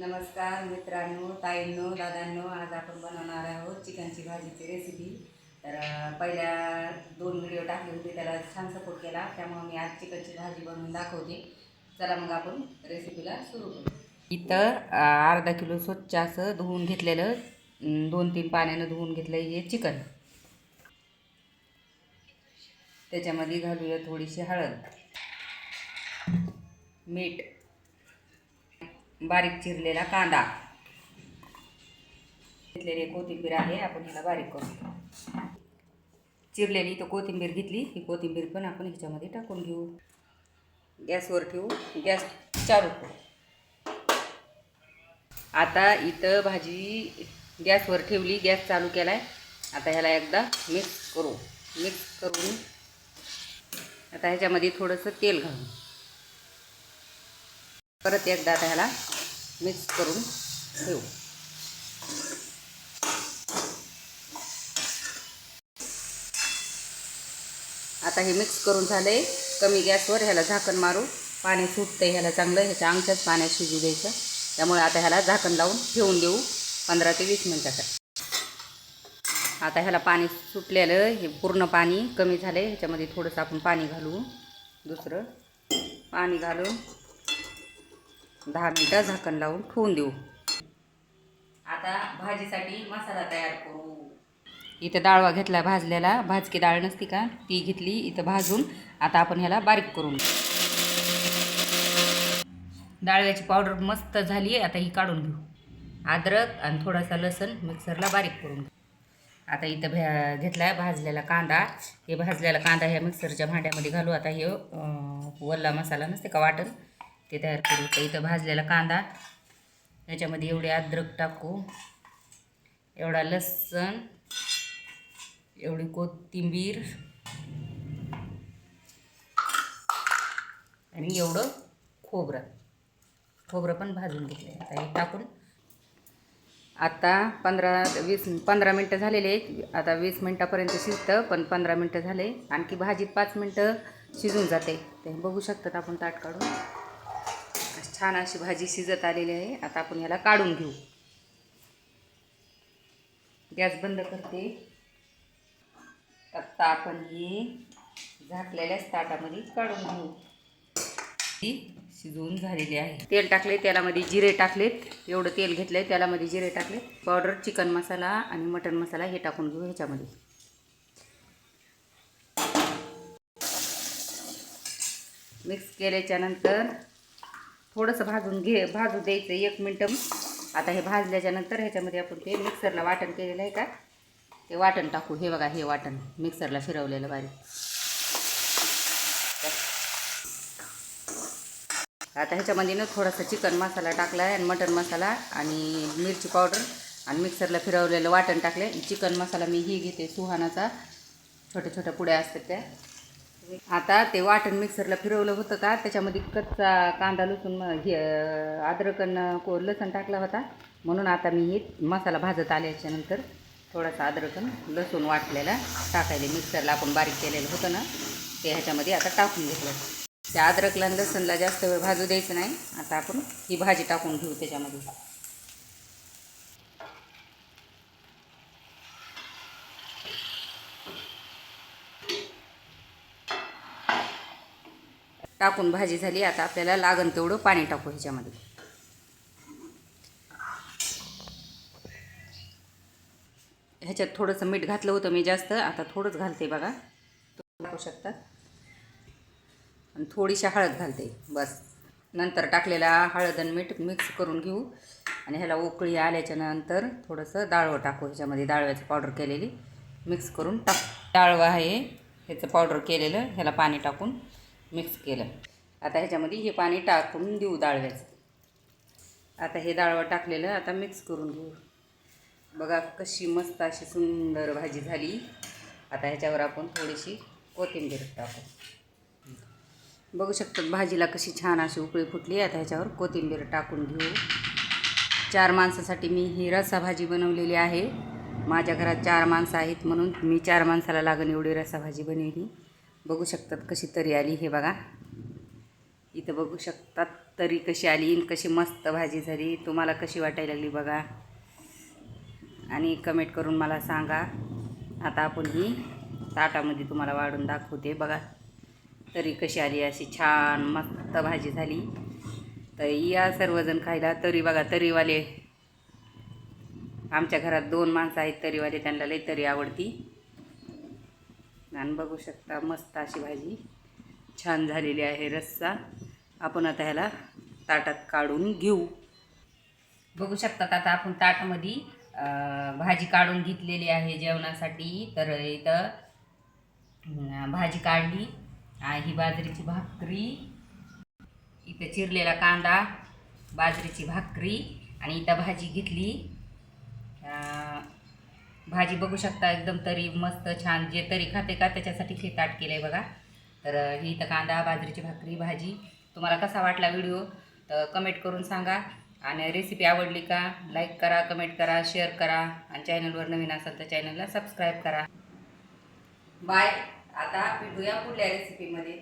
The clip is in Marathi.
नमस्कार मित्रांनो ताईंनो दादांनो आज आपण बनवणार आहोत चिकनची भाजीची रेसिपी तर पहिल्या दोन व्हिडिओ टाकले होते त्याला छान सपोर्ट केला. त्यामुळे मी आज चिकनची भाजी बनवून दाखवते. चला मग आपण रेसिपीला सुरू करू. इतर अर्धा किलो स्वच्छ असं धुवून घेतलेलं दोन तीन पाण्यानं धुवून घेतलं हे चिकन. त्याच्यामध्ये घालूया थोडीशी हळद मीठ बारीक चिरलेला कांदा. घेतलेली कोथिंबीर आहे आपण ह्याला बारीक करू चिरलेली इथं कोथिंबीर घेतली ही कोथिंबीर पण आपण ह्याच्यामध्ये टाकून घेऊ. गॅसवर ठेवू गॅस चालू करू. आता इथं भाजी गॅसवर ठेवली गॅस चालू केला आहे आता ह्याला एकदा मिक्स करू मिक्स करून आता ह्याच्यामध्ये थोडंसं तेल घालू. परत एकदा आता ह्याला मिक्स करून ठेवू. आता हे मिक्स करून झालंय कमी गॅसवर ह्याला झाकण मारू. पाणी सुटतंय ह्याला चांगलं. ह्याच्या अंगच्याच पाण्यात शिजू द्यायचं. त्यामुळे आता ह्याला झाकण लावून ठेवून देऊ पंधरा ते वीस मिनटासाठी. आता ह्याला पाणी सुटलेलं हे पूर्ण पाणी कमी झालं आहे ह्याच्यामध्ये थोडंसं आपण पाणी घालू. दुसरं पाणी घालून दहा मिनटं झाकण लावून ठेवून देऊ. आता भाजीसाठी मसाला तयार करू. इथं डाळवा घेतला भाजलेला. भाजकी डाळ नसती का? ती घेतली इथं भाजून आता आपण ह्याला बारीक करून डाळव्याची पावडर मस्त झाली आता ही काढून घेऊ. अद्रक आणि थोडासा लसण मिक्सरला बारीक करून घेऊ. आता इथं भ्या घेतला आहे भाजलेला कांदा. हे भाजलेला कांदा ह्या मिक्सरच्या भांड्यामध्ये घालू. आता हे वल्ला मसाला नसते का वाटण? ते तयार करू. तर इथं भाजलेला कांदा याच्यामध्ये एवढे अद्रक टाकू. एवढा लसण एवढी कोथिंबीर आणि एवढं खोबरं. खोबरं पण भाजून घेतलं आता हे टाकून आता पंधरा वीस पंधरा मिनटं झालेले आहेत. आता वीस मिनटापर्यंत शिजतं पण पंधरा मिनटं झाले. आणखी भाजीत पाच मिनटं शिजून जाते. ते बघू शकतात आपण ताट काढून. छान अशी भाजी शिजत आलेली आहे. आता आपण ह्याला काढून घेऊ. गॅस बंद करते. आत्ता आपण ही झाकलेल्याच ताटामध्ये काढून घेऊ. ही शिजवून झालेली आहे. तेल टाकले तेलामध्ये जिरे टाकलेत. एवढं तेल घेतलं आहे त्यालामध्ये जिरे टाकले पावडर चिकन मसाला आणि मटन मसाला हे टाकून घेऊ ह्याच्यामध्ये. मिक्स केल्याच्यानंतर थोडंसं भाजून घे भाजू द्यायचं एक मिनटं. आता हे भाजल्याच्या नंतर ह्याच्यामध्ये आपण ते मिक्सरला वाटण केलेलं आहे का? ते वाटण टाकू. हे बघा हे वाटण मिक्सरला फिरवलेलं बारीक. आता ह्याच्यामध्ये ना थोडासा चिकन मसाला टाकला आहे आणि मटन मसाला आणि मिरची पावडर आणि मिक्सरला फिरवलेलं वाटण टाकले चिकन मसाला मी ही घेते सुहानाचा. छोट्या छोट्या पुड्या असतात त्या. आता ते वाटण मिक्सरला फिरवलं होतं का त्याच्यामध्ये कच्चा कांदा लसूण हे अद्रकन को लसण टाकला होता. म्हणून आता मी हे मसाला भाजत आल्याच्यानंतर थोडासा अद्रकन लसूण वाटलेला टाकायला मिक्सरला आपण बारीक केलेलं होतं ना ते ह्याच्यामध्ये आता टाकून घेतलं. त्या अद्रकला लसूणला लसणला जास्त वेळ भाजू द्यायचं नाही. आता आपण ही भाजी टाकून घेऊ त्याच्यामध्ये. टाकून भाजी झाली. आता आपल्याला लागण तेवढं पाणी टाकू ह्याच्यामध्ये. ह्याच्यात थोडंसं मीठ घातलं होतं मी जास्त. आता थोडंच घालते बघा. टाकू शकता. आणि थोडीशी हळद घालते. बस. नंतर टाकलेला हळद आणि मीठ मिक्स करून घेऊ. आणि ह्याला उकळी आल्याच्यानंतर थोडंसं डाळवं टाकू. ह्याच्यामध्ये डाळव्याची पावडर केलेली. मिक्स करून टाक. डाळवं आहे. ह्याचं पावडर केलेलं. ह्याला पाणी टाकून. मिक्स केलं. आता ह्याच्यामध्ये हे पाणी टाकून देऊ डाळव्याचं. आता हे डाळवं टाकलेलं आता मिक्स करून घेऊ. बघा कशी मस्त अशी सुंदर भाजी झाली. आता ह्याच्यावर आपण थोडीशी कोथिंबीर टाकू. बघू शकतात भाजीला कशी छान अशी उकळी फुटली. आता ह्याच्यावर कोथिंबीर टाकून घेऊ. चार माणसासाठी मी ही रसा भाजी बनवलेली आहे. माझ्या घरात चार माणसं आहेत म्हणून मी चार माणसाला लागण एवढी रसा भाजी बनवली. बघू शकतात कशी तरी आली हे बघा. इथं बघू शकतात तरी कशी आली कशी मस्त भाजी झाली. तुम्हाला कशी वाटायला लागली बघा. आणि कमेंट करून मला सांगा. आता आपण ही ताटामध्ये तुम्हाला वाढून दाखवते बघा. तरी कशी आली अशी छान मस्त भाजी झाली. तर या सर्वजण खायला तरी बघा तरीवाले. आमच्या घरात दोन माणसं आहेत तरीवाले त्यांना लई तरी आवडती. आणि बघू शकता. मस्त अशी भाजी. छान झालेली आहे रस्सा. आपण आता ह्याला ताटात काढून घेऊ. बघू शकतात आता आपण ताटामध्ये भाजी काढून घेतलेली आहे जेवणासाठी. तर इथं भाजी काढली. ही बाजरीची भाकरी. इथं चिरलेला कांदा बाजरीची भाकरी आणि इथं भाजी घेतली. भाजी बघू शकता एकदम तरी मस्त छान जे तरी खाते का त्याच्यासाठी हे ताट केलं आहे बघा. तर ही तर कांदा बाजरीची भाकरी भाजी. तुम्हाला कसा वाटला व्हिडिओ? तर कमेंट करून सांगा. आणि रेसिपी आवडली का? लाईक करा कमेंट करा शेअर करा. आणि चॅनलवर नवीन असाल तर चॅनलला सबस्क्राईब करा. बाय आता भेटूया पुढल्या रेसिपीमध्ये